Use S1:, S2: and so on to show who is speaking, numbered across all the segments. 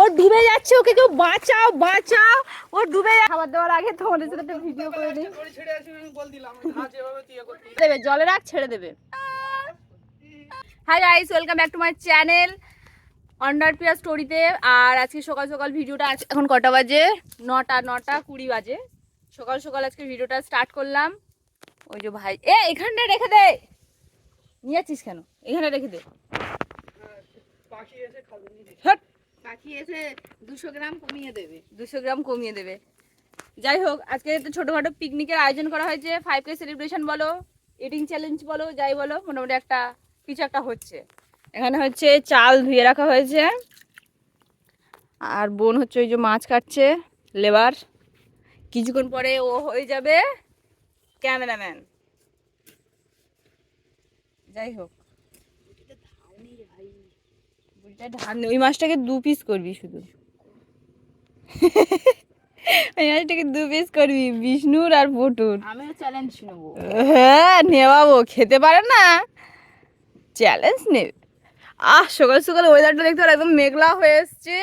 S1: ও ডুবে যাচ্ছে ওকে কেউ বাঁচাও বাঁচাও। ও ডুবে খাবার দেওয়ার আগে তোমাদের সাথে একটা ভিডিও করে দিই। দেবে জলে রাখ ছেড়ে দেবে। Hi guys welcome back to my channel অন্ডার পিয়া স্টোরিতে আর আজকে সকাল সকাল ভিডিওটা আজ এখন কটা বাজে? নটা নটা কুড়ি বাজে। সকাল সকাল আজকে ভিডিওটা স্টার্ট করলাম। ওই যে ভাই এ এখানটা রেখে দে। নিয়ে যাচ্ছিস কেন? এখানে রেখে দে।
S2: পাখি এসে দুশো গ্রাম কমিয়ে দেবে।
S1: দুশো গ্রাম কমিয়ে দেবে। যাই হোক, আজকে একটা ছোটোখাটো পিকনিকের আয়োজন করা হয়েছে। ফাইভ কে সেলিব্রেশন বলো ইটিং চ্যালেঞ্জ বলো, যাই বলো, মোটামুটি একটা, কিছু একটা হচ্ছে। এখানে হচ্ছে চাল ধুয়ে রাখা হয়েছে। আর বোন হচ্ছে ওই যে মাছ কাটছে, লেবার। কিছুক্ষণ পরে ও হয়ে যাবে ক্যামেরাম্যান। যাই হোক। ওই মাছটাকে দু পিস করবি শুধু। ওই মাছটাকে দু পিস করবি বিষ্ণুর আর পটুর
S2: আমিও চ্যালেঞ্জ নেব।
S1: হ্যাঁ নেওয়াবো খেতে পারে না। চ্যালেঞ্জ নেবে আহ সকাল সকাল ওয়েদারটা দেখতে একদম মেঘলা হয়ে এসছে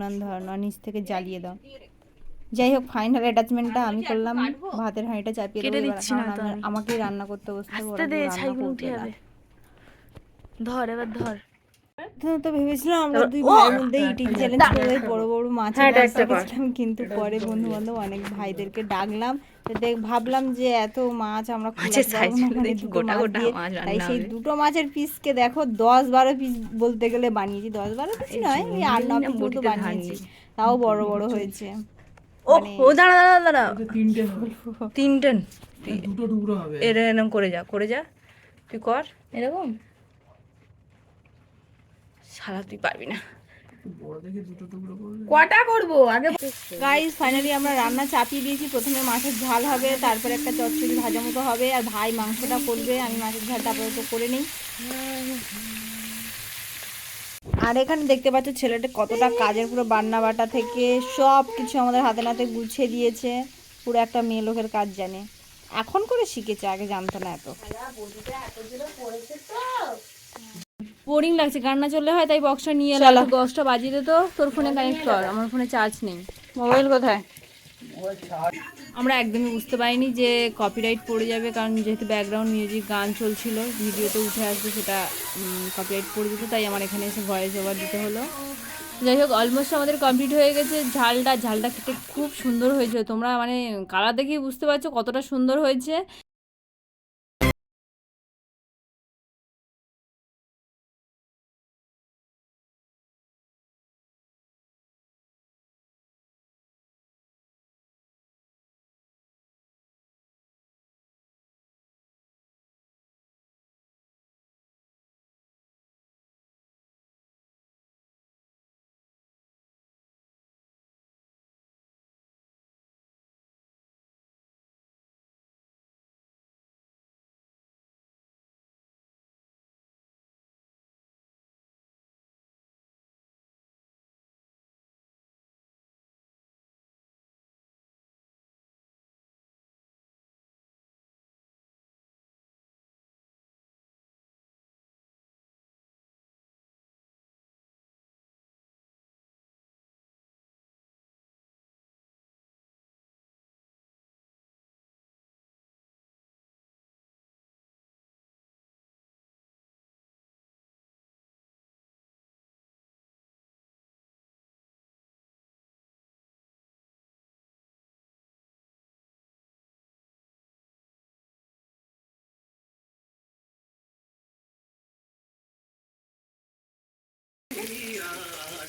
S1: নানান ধরনের নিচ থেকে জ্বালিয়ে দাও। যাই হোক ফাইনাল অ্যাটাচমেন্টটা আমি করলাম। ভাতের হাঁড়িটা চাপিয়ে দেবো।
S2: দিচ্ছি না
S1: কারণ
S2: তো
S1: আমার-
S2: আমি।
S1: আমাকেই রান্না করতে বসতে রান্না
S2: ধর এবার ধর।
S1: প্রথমে তো ভেবেছিলাম আমরা দুই ভাইয়ের মধ্যে ইটিং চ্যালেঞ্জ করে বড় বড় মাছ
S2: হ্যাঁ।
S1: গেছিলাম কিন্তু পরে বন্ধু বান্ধব অনেক ভাইদেরকে ডাকলাম দেখ ভাবলাম যে এত মাছ আমরা তাই সেই দুটো মাছের পিসকে দেখো দশ বারো পিস বলতে গেলে বানিয়েছি দশ বারো পিস নয় ওই আট ন পিস মতো বানিয়েছি। তাও বড় বড় হয়েছে।
S2: ও
S1: মানে-
S2: ও দাঁড়া দাঁড়া দাঁড়া
S3: তিনটে
S2: তিনটেন
S3: দুটো টুকরো হবে।
S2: এরকম এরকম করে যা করে যা। তুই কর এরকম। শালা তুই পারবি না। কটা করব? আগে
S1: গাইস ফাইনালি আমরা রান্না চাপিয়ে দিয়েছি। প্রথমে মাছের ঝাল হবে তারপরে একটা চচ্চড়ি ভাজা মতো হবে আর ভাই মাংসটা করবে। আমি মাছের ঝালটা আপাতত করে নিই। আর এখানে দেখতে পাচ্ছ ছেলেটা কতটা কাজের পুরো বান্না বাটা থেকে সব কিছু আমাদের হাতে নাতে গুছিয়ে দিয়েছে। পুরো একটা মেয়ে লোকের কাজ জানে। এখন করে শিখেছে আগে জানতো না এত। বোরিং লাগছে গান না চললে হয় তাই বক্সটা নিয়ে এলাম। বক্সটা বাজিয়ে দে তো তোর ফোনে কানেক্ট কর আমার ফোনে চার্জ নেই।
S4: মোবাইল কোথায়?
S1: আমরা একদমই বুঝতে পারিনি যে কপিরাইট পড়ে যাবে কারণ যেহেতু ব্যাকগ্রাউন্ড মিউজিক গান চলছিল ভিডিওতে উঠে আসবে সেটা কপিরাইট পড়ে যেত তাই আমার এখানে এসে ভয়েস ওভার দিতে হলো। যাই হোক অলমোস্ট আমাদের কমপ্লিট হয়ে গেছে। ঝালটা ঝালটা খেতে খুব সুন্দর হয়েছে তোমরা মানে কালার দেখেই বুঝতে পারছ কতটা সুন্দর হয়েছে।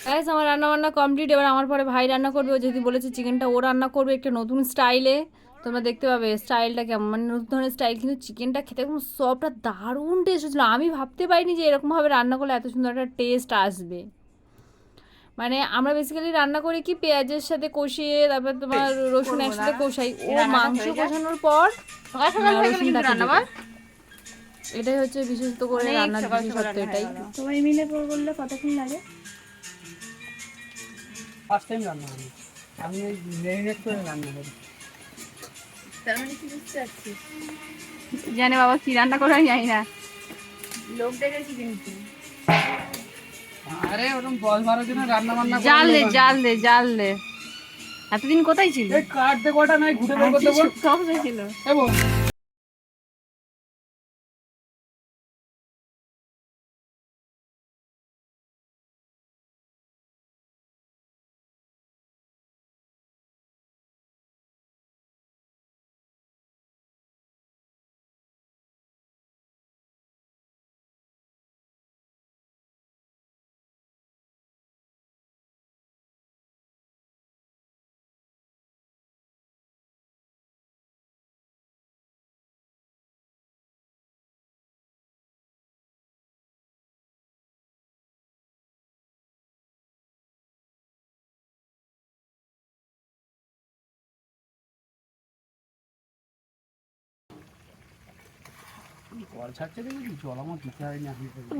S1: গাইস আমার রান্না বান্না কমপ্লিট এবার আমার পরে ভাই রান্না করবে ও যেহেতু বলেছে চিকেনটা ও রান্না করবে একটা নতুন স্টাইলে তোমরা দেখতে পাবে স্টাইলটা কেমন মানে নতুন ধরনের স্টাইল কিন্তু চিকেনটা খেতে একদম সবটা দারুণ টেস্ট হচ্ছিল আমি ভাবতে পারিনি যে এরকমভাবে রান্না করলে এত সুন্দর একটা টেস্ট আসবে। মানে আমরা বেসিক্যালি রান্না করি কি পেঁয়াজের সাথে কষিয়ে তারপর তোমার রসুন একসাথে কষাই। ও মাংস কষানোর পর এটাই হচ্ছে বিশেষত করে রান্নার বিশেষত্ব এটাই।
S2: সবাই মিলে করলে কতক্ষণ লাগে?
S3: ফার্স্ট টাইম রান্না করি। আমি ম্যারিনেট করে রান্না করি।
S5: তার মানে কি বুঝতে পারছিস
S4: জানে বাবা কি রান্না করে আমি জানি না।
S5: লোক ডেকেছি কিন্তু
S3: আরে ওরকম দশ বারো জনের রান্না বান্না
S4: জাল দে
S3: লোক
S4: জাল দে জাল দে। এতদিন কোথায় ছিল?
S3: এই কাঠ দে কটা নাই বের করতে
S4: সব ছিল
S3: এবং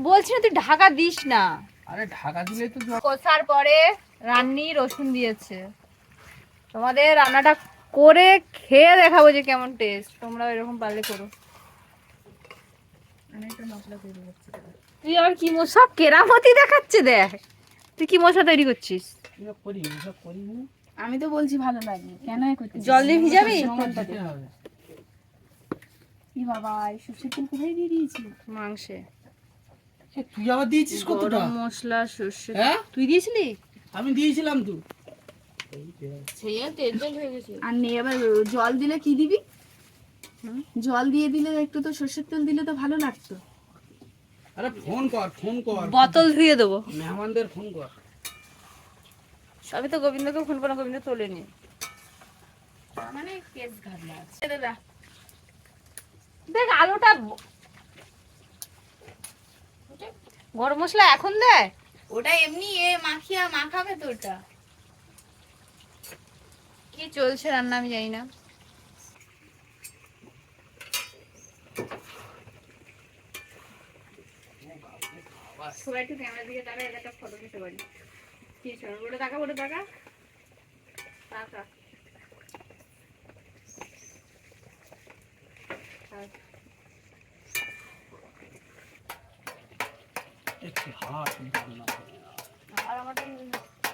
S4: বলছি না তুই ঢাকা দিস না।
S3: আরে ঢাকা দিলে তো
S4: কষার পরে রান্নি রসুন দিয়েছে। তোমাদের রান্নাটা করে খেয়ে দেখাবো যে কেমন টেস্ট তোমরা এরকম পারলে করো। তুই আবার কি সব কেরামতি দেখাচ্ছে দেখ।
S1: তুই কি মশলা তৈরি করছিস।
S2: আমি তো বলছি ভালো লাগে। কেন
S1: জল দিয়ে ভিজাবি?
S3: দিতে
S2: বাবা এই সর্ষের তেল কোথায় দিয়ে দিয়েছি
S1: মাংসে।
S3: তুই আবার দিয়েছিস কতটা?
S1: মশলা সর্ষে
S3: হ্যাঁ?
S1: তুই দিয়েছিলি?
S3: আমি দিয়েছিলাম তো।
S1: সেই তেল তেল গেছে।
S2: আর নেই আবার জল দিলে কি দিবি? জল দিয়ে দিলে একটু তো সর্ষের তেল দিলে তো ভালো লাগতো।
S3: আরে ফোন কর ফোন কর।
S1: বোতল ধুয়ে দেবো।
S3: মেহমানদের ফোন কর।
S1: সবই তো গোবিন্দকে ফোন করা গোবিন্দ তোলেনি।
S2: মানে কেস ঘাটলা আছে। দাদা
S1: দেখ আলুটা গরম মশলা এখন দেয়?
S2: ওটা এমনি এ মাখিয়া মাখাবে তো ওটা।
S1: কি চলছে রান্না আমি জানি না। সবাই একটু ক্যামেরার দিকে তাকায় একটা ফটো দিতে পারি। কি বলে টাকা বলে টাকা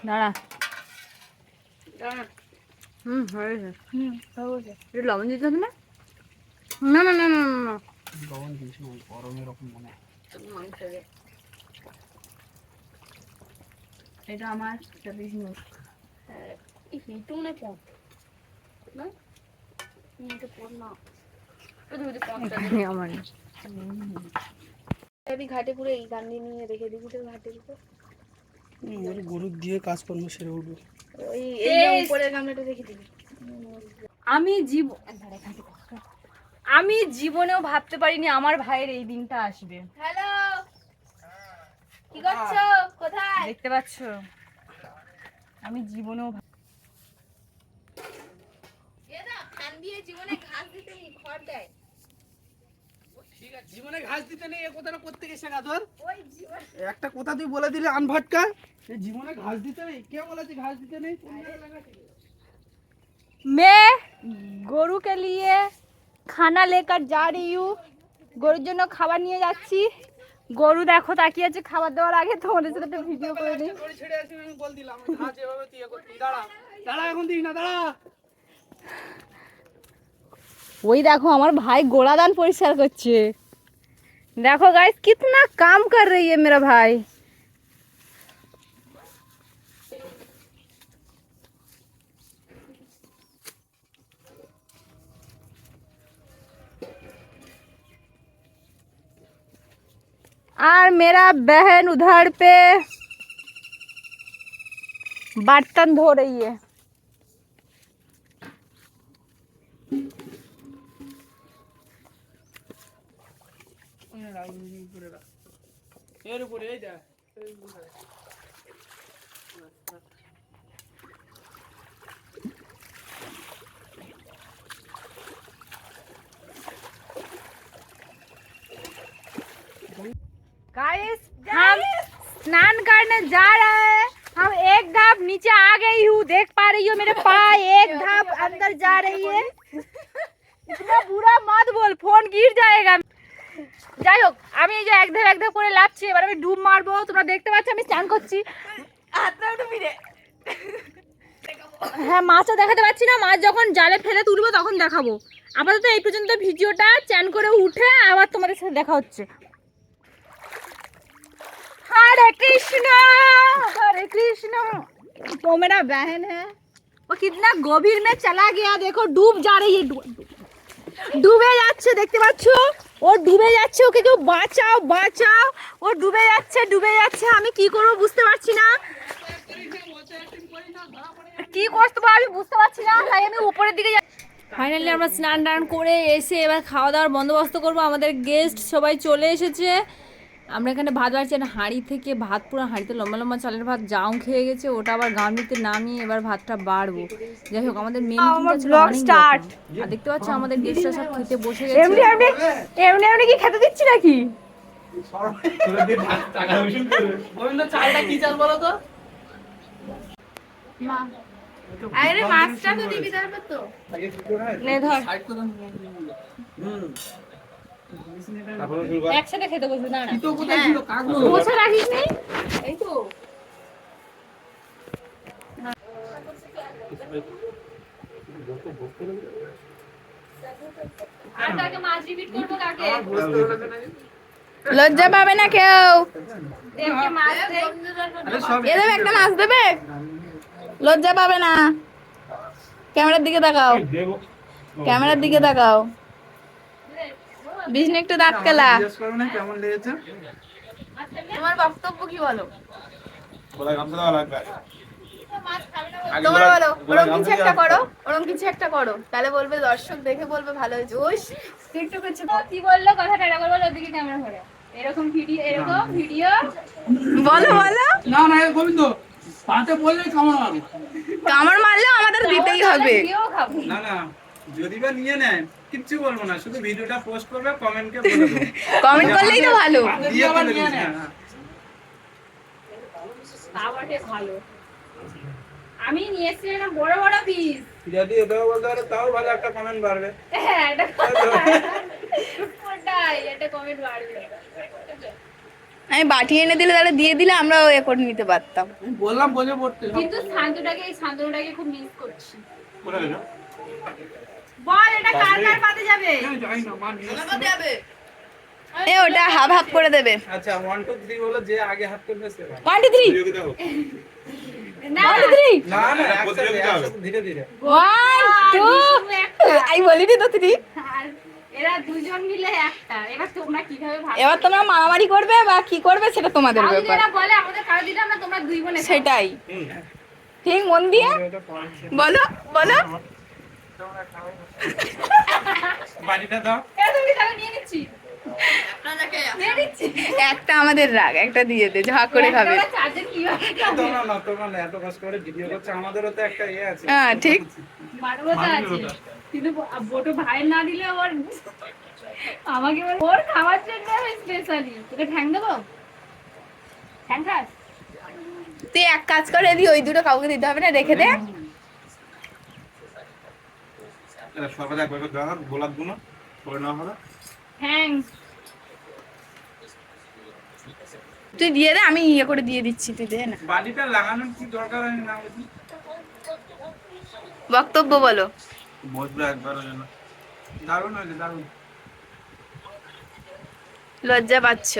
S1: দাঁড়া। হুম গেছে। একটু লবণ দিতে হবে না? না না না না না
S3: লবণ গরম এরকম মনে
S2: এটা আমার ট্রেডিশনাল
S1: একটু মনে কম না? এটা না আমার
S2: আমি ঘাটে পুরো এই গান নিয়ে রেখে দিবি তো ঘাটের উপর
S3: গরুর দিয়ে কাজকর্ম সেরে উঠবে।
S2: ওই এই উপরের গামলাটা রেখে দিবি।
S1: আমি জীব আমি জীবনেও ভাবতে পারিনি আমার ভাইয়ের এই দিনটা আসবে।
S2: হ্যালো কি করছ? কোথায়?
S1: দেখতে পাচ্ছ? আমি জীবনেও ভাব-
S2: এ না ফ্যান দিয়ে জীবনে ঘাস দিতে নি খড় দেয়।
S3: জীবনে ঘাস দিতে নেই এ কথাটা একটা কথা তুই বলে দিলে আনভাটকা জীবনে ঘাস দিতে নেই। কে বলেছে ঘাস দিতে নেই?
S1: মে গরু কে লিয়ে খানা লেকার যা রিউ গরুর জন্য খাবার নিয়ে যাচ্ছি। গরু দেখো তাকিয়ে আছে খাবার দেওয়ার আগে তোমাদের সাথে একটা ভিডিও করে
S3: নিই ছেড়ে আসি আমি বল দিলাম তুই করতি দাঁড়া দাঁড়া এখন দিই না দাঁড়া।
S1: ওই দেখো আমার ভাই গোড়াদান পরিষ্কার করছে। দেখো गाइस कितना काम कर रही है मेरा भाई। और मेरा बहन उधर पे बर्तन धो रही है।
S3: এর উপরে এই যা
S1: गाइस हम स्नान करने जा रहे हैं हम एक धाप नीचे आ गई हूँ देख पा रही हो मेरे पाए एक धाप अंदर जा रही है इतना बुरा मत बोल फोन गिर जाएगा যাই হোক আমি এই যে এক ধাপ এক ধাপ করে লাভছি এবার আমি ডুব মারবো তোমরা দেখতে পাচ্ছ আমি স্নান করছি হ্যাঁ মাছটা দেখাতে পাচ্ছি না মাছ যখন জালে ফেলে তুলবো তখন দেখাবো আপাতত এই পর্যন্ত ভিডিওটা চ্যান করে উঠে আবার তোমাদের সাথে দেখা হচ্ছে हरे कृष्णा हरे कृष्णा वो मेरा बहन है वो कितना गभीर में चला गया देखो डूब जा रही है डू- ডুবে যাচ্ছে দেখতে পাচ্ছ ও ডুবে যাচ্ছে, ওকে কেউ বাঁচাও বাঁচাও। ও ডুবে যাচ্ছে ডুবে যাচ্ছে, আমি কি করব বুঝতে পারছি না। কি করতে পারব আমি বুঝতে পারছি না, তাই আমি উপরের দিকে
S6: ফাইনালি আমরা স্নান টান করে এসে এবার খাওয়া দাওয়ার বন্দোবস্ত করব। আমাদের গেস্ট সবাই চলে এসেছে। আমরা এখানে ভাত বাড়ছি আর হাঁড়ি থেকে ভাত পুরো হাঁড়িতে লম্বা লম্বা চালের ভাত জাউ খেয়ে গেছে ওটা আবার গামলিতে নামিয়ে এবার ভাতটা বাড়বো। যাই হোক আমাদের মেন
S1: vlog
S6: আর দেখতে পাচ্ছ আমাদের গেস্টরা সব খেতে বসে
S1: এমনি
S6: গেছে।
S1: এমনি এমনি এমনি কি খেতে দিচ্ছি নাকি?
S3: চালটা কি চাল বলো তো?
S2: আরে মাছটা তো দিবি তারপর তো।
S1: নে ধর।
S3: হুম।
S1: একসাথে খেতে বসে রাখিস
S2: এই তো।
S1: কাকে
S2: লজ্জা পাবে না কেউ?
S1: দেবকে মাছ দেই
S2: এ দেবে একটা মাছ দেবে? লজ্জা পাবে না। ক্যামেরার দিকে তাকাও। ক্যামেরার দিকে তাকাও। বিষ্ণু একটু দাঁত কেলা।
S3: কেমন লেগেছে?
S2: তোমার বক্তব্য কি বলো?
S7: বলা গামছা দেওয়া লাগবে
S2: তোমার
S7: বলো
S2: বলা ওরকম কিছু একটা করো ওরকম কিছু একটা করো। তাহলে বলবে দর্শক দেখে বলবে ভালো হয়েছে। ওই একটু কিছু
S1: কি বলল? কথাটা এটা বলব ওদিকে ক্যামেরা ধরে। এরকম ভিডিও এরকম ভিডিও।
S2: বলো বলো।
S3: না না এ গোবিন্দ পাতে বললেই কামড়
S2: মারলেও আমাদের দিতেই হবে।
S1: ভিডিও খাব।
S8: না না যদি বা নিয়ে নেয় কিচ্ছু বলব না শুধু ভিডিওটা পোস্ট করবে কমেন্টকে বলে দেবো
S2: কমেন্ট করলেই তো ভালো।
S8: হ্যাঁ,
S1: ভালো। আমি নিয়ে এসেছি বড় বড় পিস
S8: যদি এটাও বলতে পারে তাও ভালো একটা কমেন্ট বাড়বে।
S1: হ্যাঁ এটা ওটাই একটা কমেন্ট বাড়বে।
S2: আমি বাটি এনে দিলে তাহলে দিয়ে দিলে আমরাও এ করে নিতে পারতাম।
S3: বললাম বলে পড়তে।
S1: কিন্তু শান্তটাকে এই শান্তটাকে খুব মিস করছি।
S7: কোথায় গেছো?
S1: বল এটা কার কার পাতে যাবে?
S3: জানি না
S2: এ ওটা হাফ হাফ করে দেবে।
S8: আচ্ছা ওয়ান টু থ্রি বলো যে আগে হাত করবে সে।
S1: না।
S8: না না ধীরে ধীরে।
S2: বলিনি তো
S1: এরা দুজন মিলে একটা। এবার তোমরা কীভাবে ভাবো
S2: এবার তোমরা মারামারি করবে বা কি করবে সেটা তোমাদের ব্যাপার।
S1: এরা বলে আমাদের কারও দিলাম না তোমরা দুই বোনে
S2: সেটাই। ঠিক মন দিয়ে। বলো বলো।
S8: বাড়িটা দাও।
S1: এরা তুমি তাহলে নিয়ে নিচ্ছি? নিয়ে নিচ্ছি।
S2: একটা আমাদের রাগ একটা দিয়ে দে ঝা করে খাবে।
S8: ইয়ে আছে।
S2: হ্যাঁ ঠিক।
S1: কিন্তু বোটো ভাই না দিলে ওর আমাকে ওর খাওয়ার জন্য স্পেশালি তোকে ঠ্যাং দেবো? ঠ্যাং খাস?
S2: তুই এক কাজ করে দি ওই দুটো কাউকে দিতে হবে না রেখে দে।
S7: এটা সর্বদা একবার করে দেওয়া গোলাপগুলো করে নেওয়া হবে।
S2: তুই দিয়ে দে আমি ইয়ে করে দিয়ে দিচ্ছি তুই দে না।
S8: বাড়িটা লাগানোর কি দরকার আমি না
S2: বক্তব্য বলো।
S7: বসবে একবারের জন্য।
S8: দারুণ হয়েছে দারুণ।
S2: লজ্জা পাচ্ছ।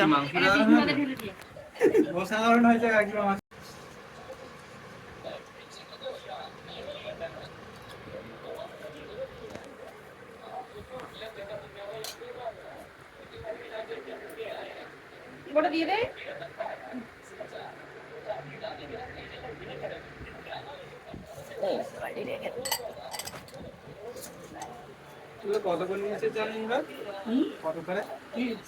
S8: অসাধারণ হয়েছে একদম।
S1: ওটা দিয়ে দে।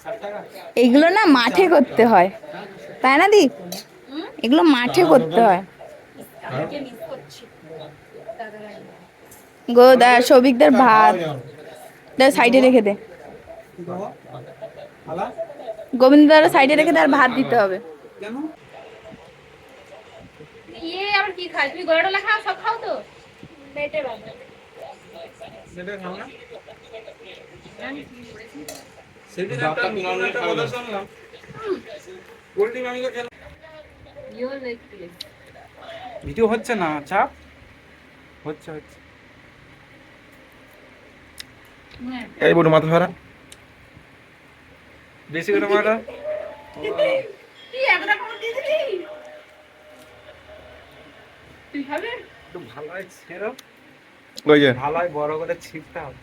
S8: ষাট টাকা?
S2: এগুলো না মাঠে করতে হয়। তাই না দি? এগুলো মাঠে করতে হয়।
S1: তাদেরকে মিস করছি
S2: গো দা সৌভিকদের ভাত। সাইডে রেখে দে। গোবিন্দ দার সাইডে রেখে দে আর ভাত দিতে হবে।
S1: ইয়ে
S8: ভিডিও হচ্ছে না চাপ? হচ্ছে হচ্ছে।
S7: এই বড় মাথা ভাড়া
S8: বেশি করে
S7: ওই যে।
S8: বড় হবে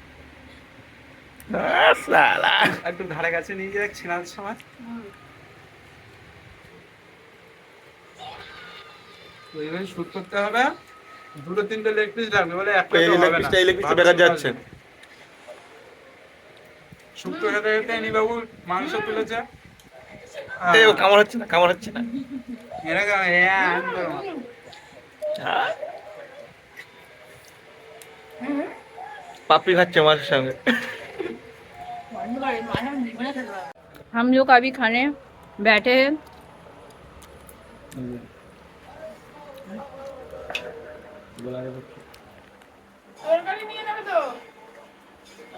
S8: একটু ধারে কাছে নিয়ে যাক ছেনার সময়। ওইভাবে শুট করতে হবে। দুটো তিনটে লেগ পিস লাগবে বলে একটা
S7: এই বেকার যাচ্ছে।
S8: শুক্তো খেতে খেতে এনি বাবু মাংস তুলেছে
S7: এই, ও কামড় হচ্ছে না কামড় হচ্ছে না
S8: এরকম হ্যাঁ একদম।
S7: পাপড়ি খাচ্ছে মাছের সঙ্গে
S6: हम लोग अभी खाने बैठे हैं
S1: তরকারি নিয়ে যাবে